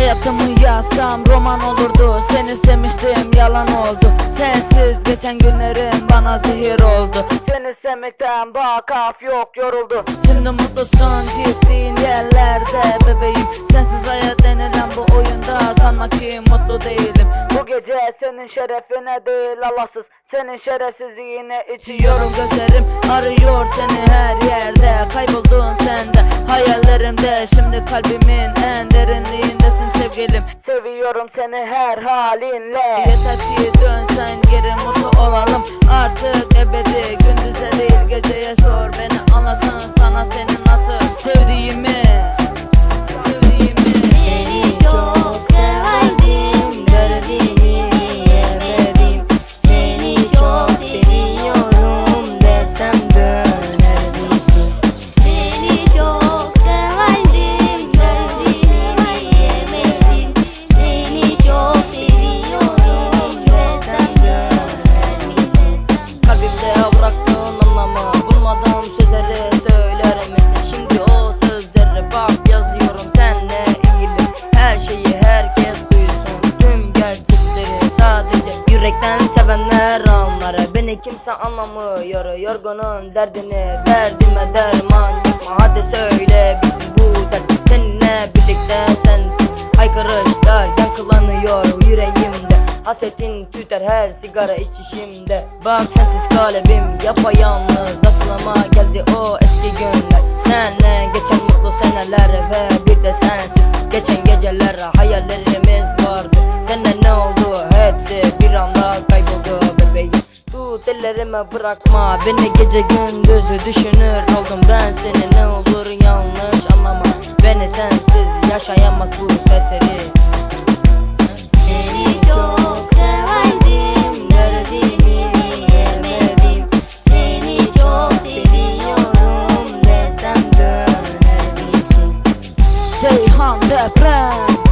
Hayatımı yazsam roman olurdu. Seni sevmiştim yalan oldu. Sensiz geçen günlerim bana zehir oldu. Seni sevmekten vakaf yok yoruldu Şimdi mutlusun gittiğin yerlerde bebeğim. Sensiz hayat denilen bu oyunda Sanma ki mutlu değilim. Bu gece senin şerefine değil Allahsız. Senin şerefsizliğine içiyorum gözlerim. Arıyor seni her yerde. Kayboldun sende. Hayallerimde şimdi kalbimin en sevgilim. Seviyorum seni her halinle. Yeter ki dönsen geri mutlu olalım. Artık ebedi gündüze değil geceye sor Beni. Anlasın sana seni sözleri söyler misin Şimdi o sözleri bak yazıyorum Senle ilgili her şeyi herkes duysun. Tüm gerçekleri sadece yürekten sevenler anlar. Beni kimse anlamıyor Yorgunun derdini derdime derman yapma. Hadi söyle bizim bu dert Seninle Hasetin tüter her sigara içişimde. Bak sensiz kalbim yapayalnız. Aklıma geldi o eski günler. Senle geçen mutlu seneler ve bir de sensiz. Geçen geceler hayallerimiz vardı. Seninle ne oldu? Hepsi bir anda kayboldu bebeğim. Tut ellerime bırakma. Beni gece gündüz düşünür oldum. Ben seni ne olur yanlış anlama. Beni sensiz yaşayamaz bu serseri say on the plan